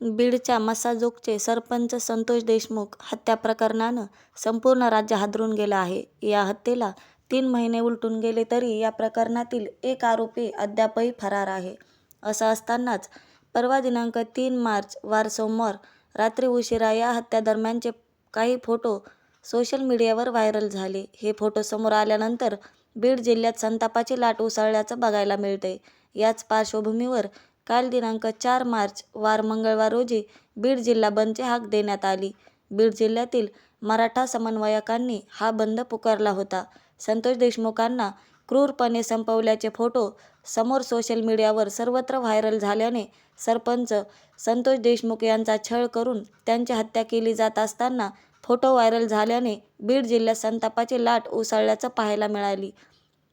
बीडच्या मसाजोगचे सरपंच संतोष देशमुख हत्या प्रकरणानं संपूर्ण राज्य हादरून गेलं आहे. या हत्येला तीन महिने उलटून गेले तरी या प्रकरणातील एक आरोपी अद्यापही फरार आहे. असं असतानाच परवा दिनांक तीन मार्च वार सोमवार रात्री उशिरा या हत्यादरम्यानचे काही फोटो सोशल मीडियावर व्हायरल झाले. हे फोटो समोर आल्यानंतर बीड जिल्ह्यात संतापाची लाट उसळल्याचं बघायला मिळते याच पार्श्वभूमीवर काल दिनांक चार मार्च वार मंगळवार रोजी बीड जिल्हा बंदची हाक देण्यात आली. बीड जिल्ह्यातील मराठा समन्वयकांनी हा बंद पुकारला होता. संतोष देशमुखांना क्रूरपणे संपवल्याचे फोटो समोर सोशल मीडियावर सर्वत्र व्हायरल झाल्याने सरपंच संतोष देशमुख यांचा छळ करून त्यांची हत्या केली जात असताना फोटो व्हायरल झाल्याने बीड जिल्ह्यात संतापाची लाट उसळल्याचं पाहायला मिळाली.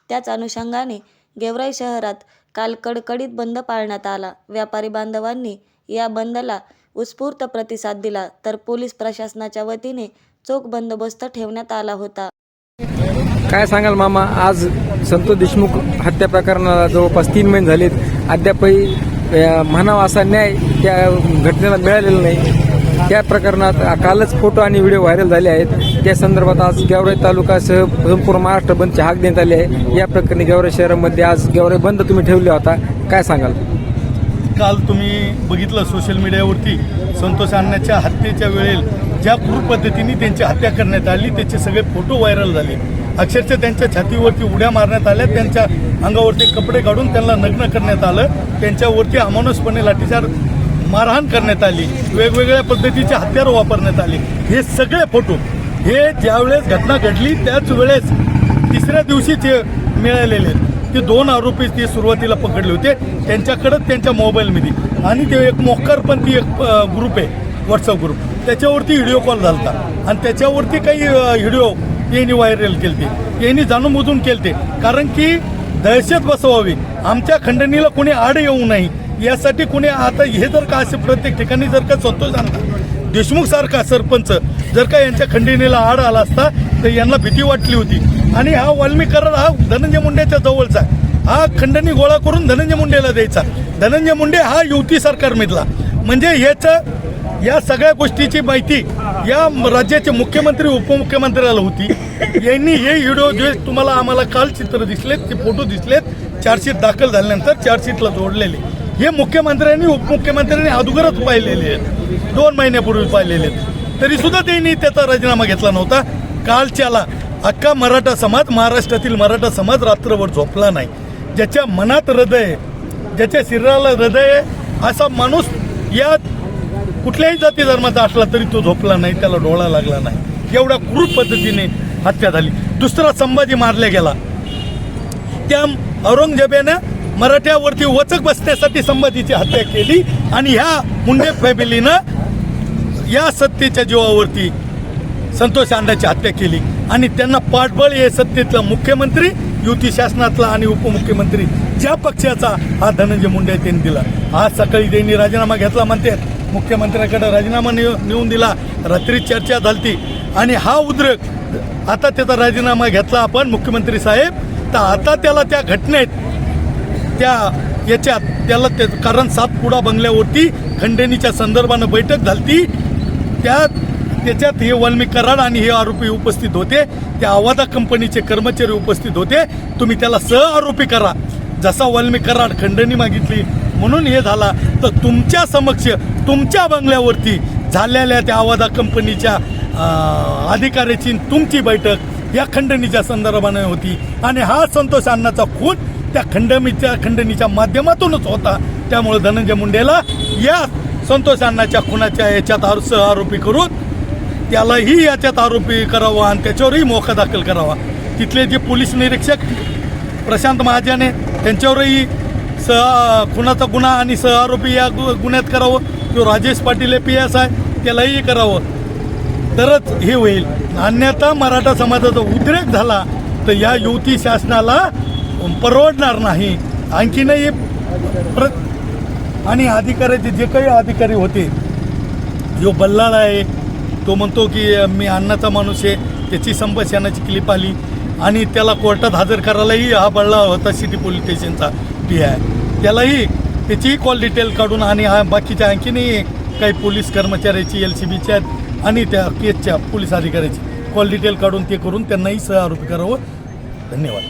त्याच अनुषंगाने गेवराई शहरात काल कडकडीत बंद पाळण्यात आला. व्यापारी बांधवांनी या बंदला उत्स्फूर्त प्रतिसाद दिला तर पोलीस प्रशासनाच्या वतीने चोख बंदोबस्त ठेवण्यात आला होता. काय सांगाल मामा आज संतोष देशमुख हत्या प्रकरणाला जवळपास तीन महिने झालेत अद्यापही म्हणावा असा न्याय त्या घटनेला मिळालेला नाही त्या प्रकरणात कालच फोटो आणि व्हिडिओ व्हायरल झाले आहेत त्या संदर्भात आज गेवराई तालुकासह संपूर्ण महाराष्ट्र बंदची हाक देण्यात आली आहे. या प्रकरणी गेवराई शहरामध्ये आज गेवराई बंद तुम्ही ठेवला होता. काय सांगाल? काल तुम्ही बघितलं सोशल मीडियावरती संतोष अण्णाच्या हत्येच्या वेळेला ज्या क्रूर पद्धतीने त्यांची हत्या करण्यात आली त्याचे सगळे फोटो व्हायरल झाले. अक्षरशः त्यांच्या छातीवरती उड्या मारण्यात आल्या त्यांच्या अंगावरती कपडे काढून त्यांना नग्न करण्यात आलं त्यांच्यावरती अमानुषपणे लाठीचार मारहाण करण्यात आली वेगवेगळ्या पद्धतीचे हत्यार वापरण्यात आले. हे सगळे फोटो हे ज्यावेळेस घटना घडली त्याच वेळेस तिसऱ्या दिवशी ते मिळालेले आहेत. ते दोन आरोपी ते सुरुवातीला पकडले होते. त्यांच्याकडंच त्यांच्या मोबाईलमध्ये. आणि ते एक मोक्कर पण ती एक ग्रुप आहे व्हॉट्सअप ग्रुप त्याच्यावरती व्हिडिओ कॉल झालता. आणि त्याच्यावरती काही व्हिडिओ यांनी व्हायरल केलते. यांनी जाणूनबुजून केलते. कारण की दहशत बसवावी. आमच्या खंडणीला कोणी आड येऊ नाही यासाठी कोणी आता हे जर का असे प्रत्येक ठिकाणी जर का संतोष आणला देशमुख सारखा सरपंच जर का यांच्या खंडणीला आड आला असता तर यांना भीती वाटली होती. आणि हा वाल्मिक करार हा धनंजय मुंडेच्या जवळचा हा खंडणी गोळा करून धनंजय मुंडेला द्यायचा. धनंजय मुंडे हा युती सरकारमधला म्हणजे याचं या सगळ्या गोष्टीची माहिती या राज्याचे मुख्यमंत्री उपमुख्यमंत्र्याला होती. यांनी हे व्हिडिओ जे तुम्हाला आम्हाला काल चित्र दिसलेत ते फोटो दिसलेत चार्जशीट दाखल झाल्यानंतर चार्जशीटला जोडलेले. हे मुख्यमंत्र्यांनी उपमुख्यमंत्र्यांनी अगोदरच पाहिलेले आहेत. दोन महिन्यापूर्वी पाहिलेले तरीसुद्धा तरी सुद्धा त्यांनी त्याचा राजीनामा घेतला नव्हता. कालच्याला अख्खा मराठा समाज महाराष्ट्रातील मराठा समाज रात्रभर झोपला नाही. ज्याच्या मनात हृदय ज्याच्या शरीराला हृदय असा माणूस या कुठल्याही जाती धर्माचा असला तरी तो झोपला नाही त्याला डोळा लागला नाही. एवढ्या क्रूर पद्धतीने हत्या झाली. दुसरा संभाजी मारला गेला. त्या औरंगजेबानं मराठ्यावरती वचक बसण्यासाठी संभाजीची हत्या केली आणि ह्या मुंडे फॅमिलीनं या सत्तेच्या जीवावरती संतोष अंडाची हत्या केली. आणि त्यांना पाठबळ हे सत्तेतला मुख्यमंत्री युती शासनातला आणि उपमुख्यमंत्री ज्या पक्षाचा हा धनंजय मुंडे त्यांनी दिला. आज सकाळी त्यांनी राजीनामा घेतला म्हणते. मुख्यमंत्र्याकडे राजीनामा नेऊन दिला. रात्री चर्चा झालती. आणि हा उद्रेक आता त्याचा राजीनामा घेतला आपण मुख्यमंत्री साहेब. तर आता त्याला त्या घटनेत त्या याच्यात त्याला ते कारण सातपुडा बंगल्यावरती खंडणीच्या संदर्भानं बैठक झालती. त्यात त्याच्यात हे वाल्मी कराड आणि हे आरोपी उपस्थित होते. त्या आवादा कंपनीचे कर्मचारी उपस्थित होते. तुम्ही त्याला सह आरोपी करा. जसा वाल्मी कराड खंडणी मागितली म्हणून हे झाला तर तुमच्या समक्ष तुमच्या बंगल्यावरती झालेल्या त्या आवादा कंपनीच्या अधिकाऱ्याची तुमची बैठक या खंडणीच्या संदर्भाने होती. आणि हा संतोष अण्णाचा खून त्या खंडणीच्या खंडणीच्या माध्यमातूनच होता. त्यामुळे धनंजय मुंडेला या संतोष अण्णाच्या खुनाच्या याच्यात आरो सह आरोपी करून त्यालाही याच्यात आरोपी करावा आणि त्याच्यावरही मोका दाखल करावा. तिथले जे पोलीस निरीक्षक प्रशांत महाजन त्यांच्यावरही सह खुनाचा गुन्हा आणि सह आरोपी या गु- गुन्ह्यात करावं किंवा राजेश पाटील पी एस आहे त्यालाही करावं. तरच हे होईल. अन्यथा मराठा समाजाचा उद्रेक झाला तर या युती शासनाला परवडणार नाही. आणखीनही प्र आणि अधिकाऱ्याचे जे काही अधिकारी होते जो बल्लाळ आहे तो म्हणतो की मी अन्नाचा माणूस आहे. त्याची संभाषणाची क्लिप आली आणि त्याला कोर्टात हजर करायलाही हा बल्लाळ होता सिटी पोलीस स्टेशनचा पी आय त्यालाही त्याचीही कॉल डिटेल काढून आणि हा बाकीच्या आणखीनही काही पोलीस कर्मचाऱ्याची एल सी बीच्या आणि त्या केसच्या पोलीस अधिकाऱ्याची कॉल डिटेल काढून ते करून त्यांनाही सह आरोपी करावं. धन्यवाद.